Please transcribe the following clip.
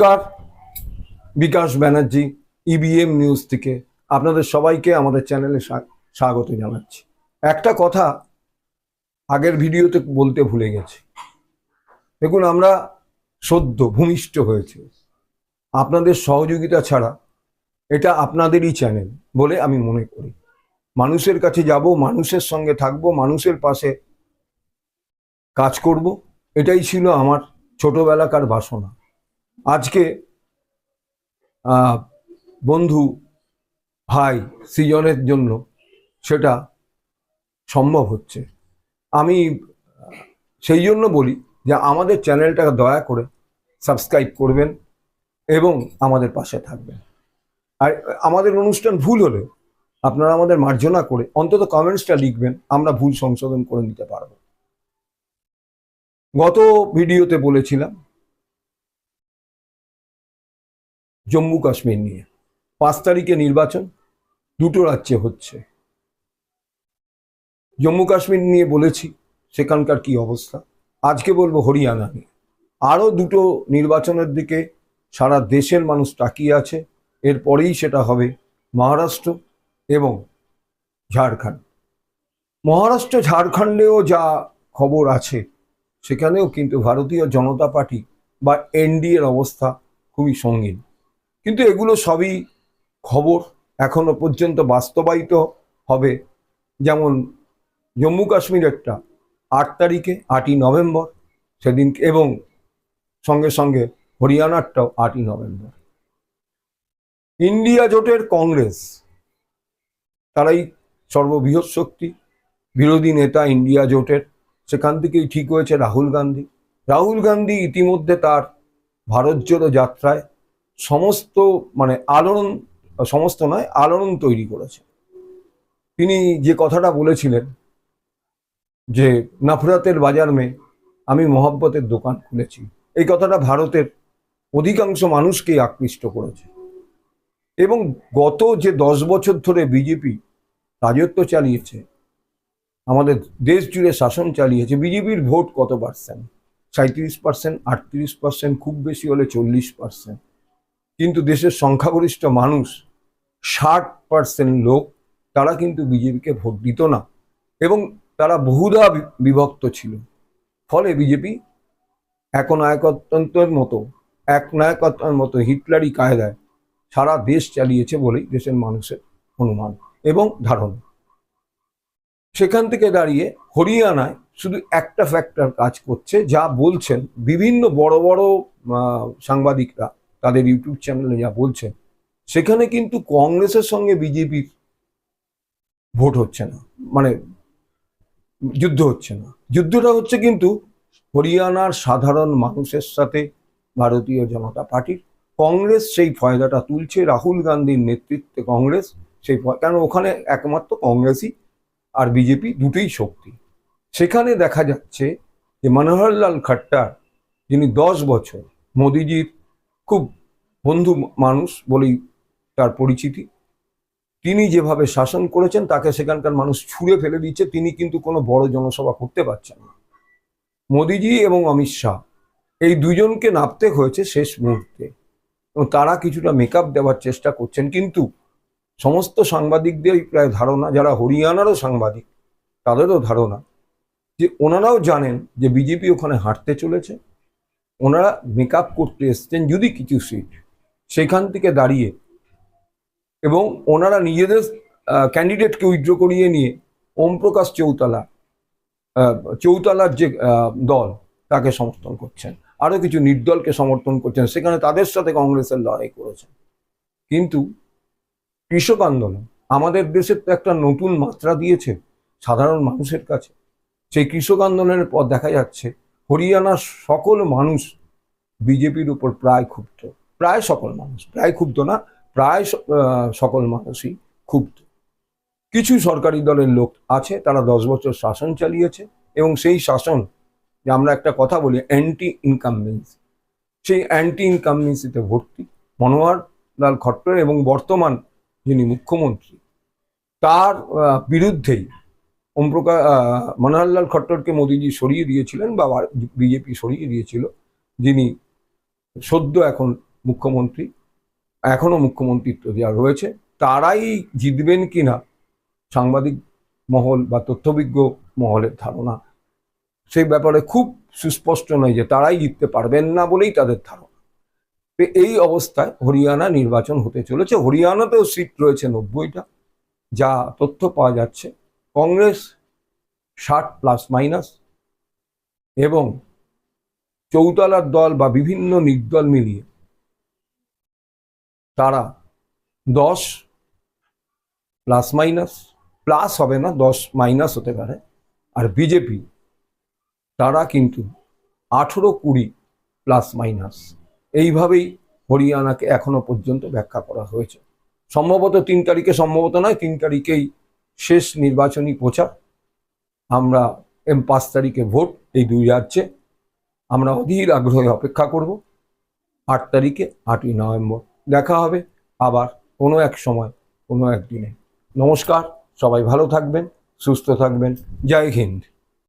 নমস্কার, Bikash Banerjee IBM news থেকে আপনাদের সবাইকে আমাদের চ্যানেলে স্বা- স্বাগত জানাচ্ছি। একটা কথা আগের ভিডিওতে বলতে ভুলে গেছি। দেখুন, আমরা সদ্য ভূমিষ্ঠ হয়েছে। আপনাদের সহযোগিতা ছাড়া এটা আপনাদেরই চ্যানেল বলে আমি মনে করি। মানুষের কাছে যাব, মানুষের সঙ্গে থাকব, মানুষের পাশে কাজ করব, এটাই ছিল আমার ছোটবেলাকার বাসনা। আজকে বন্ধু ভাই সৃজনের জন্য সেটা সম্ভব হচ্ছে। আমি, সেই জন্য বলি যে আমাদের চ্যানেলটাকে দয়া করে সাবস্ক্রাইব করবেন এবং আমাদের পাশে থাকবেন। আর, আমাদের অনুষ্ঠান ভুল হলে আপনারা আমাদের মার্জনা করে অন্তত কমেন্টসটা লিখবেন, আমরা ভুল সংশোধন করে নিতে পারব। গত ভিডিওতে বলেছিলাম জম্মু কাশ্মীর নিয়ে। পাঁচ তারিখে নির্বাচন, দুটো রাজ্যে হচ্ছে। জম্মু কাশ্মীর নিয়ে বলেছি, সেখানকার কি অবস্থা? আজকে বলব হরিয়ানা নিয়ে। আরও দুটো নির্বাচনের দিকে সারা দেশের মানুষ তাকিয়ে আছে। এরপরেই সেটা হবে মহারাষ্ট্র এবং ঝাড়খণ্ড। মহারাষ্ট্র, ঝাড়খণ্ডেও যা খবর আছে, সেখানেও কিন্তু ভারতীয় জনতা পার্টি বা এনডিএর অবস্থা খুবই সঙ্গীন। কিন্তু এগুলো সবই খবর এখনও পর্যন্ত বাস্তবায়িত হবে। যেমন জম্মু কাশ্মীরেরটা আট তারিখে, আটই নভেম্বর সেদিন এবং সঙ্গে সঙ্গে হরিয়ানারটাও আটই নভেম্বর। ইন্ডিয়া জোটের কংগ্রেস, তারাই সর্ববৃহৎ শক্তি, বিরোধী নেতা ইন্ডিয়া জোটের। সেখান থেকেই ঠিক হয়েছে রাহুল গান্ধী। রাহুল গান্ধী ইতিমধ্যে তার ভারত জোড়ো যাত্রায় সমস্ত মানে আলোড়ন, সমস্ত নয়, আলোড়ন তৈরি করেছে। তিনি যে কথাটা বলেছিলেন যে, নাফরাতের বাজার মে আমি মোহব্বতের দোকান খুলেছি। এই কথাটা ভারতের অধিকাংশ মানুষকেই আকৃষ্ট করেছে। এবং গত যে দশ বছর ধরে বিজেপি রাজত্ব চালিয়েছে, আমাদের দেশ জুড়ে শাসন চালিয়েছে, বিজেপির ভোট কত পার্সেন্ট সাঁত্রিশ পার্সেন্ট আটত্রিশ পার্সেন্ট খুব বেশি হলে চল্লিশ পার্সেন্ট কিন্তু দেশের সংখ্যাগরিষ্ঠ মানুষ, ষাট পার্সেন্ট লোক, তারা কিন্তু বিজেপিকে ভোট দিত না। এবং তারা বহুধা বিভক্ত ছিল। ফলে বিজেপি একনায়কতন্ত্রের মতো, একনায়কত্বের মতো হিটলারি কায়দায় সারা দেশ চালিয়েছে বলেই দেশের মানুষের অনুমান এবং ধারণা। সেখান থেকে দাঁড়িয়ে হরিয়ানায় শুধু একটা ফ্যাক্টর কাজ করছে, যা বলছেন বিভিন্ন বড় বড় সাংবাদিকরা। তাদের ইউটিউব চ্যানেলে যা বলছেন সেখানে কিন্তু কংগ্রেসের সঙ্গে বিজেপির ভোট হচ্ছে না মানে যুদ্ধ হচ্ছে না। যুদ্ধটা হচ্ছে কিন্তু হরিয়ানার সাধারণ মানুষের সাথে ভারতীয় জনতা পার্টির। কংগ্রেস সেই ফয়দাটা তুলছে, রাহুল গান্ধীর নেতৃত্বে কংগ্রেস সেই কেন ওখানে একমাত্র কংগ্রেসই আর বিজেপি দুটোই শক্তি। সেখানে দেখা যাচ্ছে যে মনোহরলাল খট্টার, যিনি দশ বছর মোদিজির খুব বন্ধু মানুষ বলেই তার পরিচিতি। তিনি যেভাবে শাসন করেছেন, তাকে সেখানকার মানুষ ছুঁড়ে ফেলে দিচ্ছে, তিনি কিন্তু কোনো বড় জনসভা করতে পারছেন না। মোদিজি এবং অমিত শাহ এই দুজনকে নাপতে হয়েছে শেষ মুহূর্তে। এবং তারা কিছুটা মেকআপ দেওয়ার চেষ্টা করছেন, কিন্তু সমস্ত সাংবাদিকদেরই প্রায় ধারণা, যারা হরিয়ানারও সাংবাদিক, তাদেরও ধারণা যে ওনারাও জানেন যে বিজেপি ওখানে হাঁটতে চলেছে। ওনারা মেকআপ করতে এসছেন যদি কিছু সিট সেখান থেকে দাঁড়িয়ে এবং ওনারা নিজেদের ক্যান্ডিডেটকে উইথড্র করিয়ে নিয়ে ওম প্রকাশ চৌতালা চৌতালার যে দল তাকে সমর্থন করছেন। আরও কিছু নির্দলকে সমর্থন করছেন। সেখানে তাদের সাথে কংগ্রেসের লড়াই করেছেন। কিন্তু কৃষক আন্দোলন আমাদের দেশের তো একটা নতুন মাত্রা দিয়েছে সাধারণ মানুষের কাছে। সেই কৃষক আন্দোলনের পর দেখা যাচ্ছে। হরিয়ানার সকল মানুষ বিজেপির উপর প্রায় ক্ষুব্ধ। প্রায় সকল মানুষ, প্রায় ক্ষুব্ধ না, প্রায় সকল মানুষই ক্ষুব্ধ। কিছু সরকারি দলের লোক আছে, তারা দশ বছর শাসন চালিয়েছে এবং সেই শাসন, যে আমরা একটা কথা বলি অ্যান্টি ইনকামবেন্সি সেই অ্যান্টি ইনকামবেন্সিতে ভর্তি মনোহর লাল খট্টর এবং বর্তমান যিনি মুখ্যমন্ত্রী, তার বিরুদ্ধেই ওমপ্রকাশ মনোহরলাল খট্টরকে মোদিজি সরিয়ে দিয়েছিলেন বা বিজেপি সরিয়ে দিয়েছিল, যিনি সদ্য এখন মুখ্যমন্ত্রী এখনও মুখ্যমন্ত্রিত্ব দেওয়া রয়েছে, তারাই জিতবেন কিনা সাংবাদিক মহল বা তথ্যবিজ্ঞ মহলের ধারণা, সেই ব্যাপারে খুব সুস্পষ্ট নয় যে তারাই জিততে পারবেন না বলেই তাদের ধারণা। এই অবস্থায় হরিয়ানা নির্বাচন হতে চলেছে, হরিয়ানাতেও সিট রয়েছে নব্বইটা, যা তথ্য পাওয়া যাচ্ছে। কংগ্রেস ষাট প্লাস মাইনাস এবং চৌতালার দল বা বিভিন্ন নির্দল মিলিয়ে তারা দশ প্লাস মাইনাস প্লাস হবে না, দশ মাইনাস হতে পারে। আর বিজেপি, তারা কিন্তু আঠেরো কুড়ি প্লাস মাইনাস এইভাবেই হরিয়ানাকে এখনও পর্যন্ত ব্যাখ্যা করা হয়েছে। সম্ভবত তিন তারিখে সম্ভবত নয়, তিন তারিখেই শেষ নির্বাচনী প্রচার। আমরা এম পাঁচ তারিখে ভোট, এই দুই রাজ্যে। আমরা অধীর আগ্রহে অপেক্ষা করব। আট তারিখে, আটই নভেম্বর দেখা হবে। আবার কোনো এক সময়, কোনো একদিনে নমস্কার, সবাই ভালো থাকবেন, সুস্থ থাকবেন। জয় হিন্দ।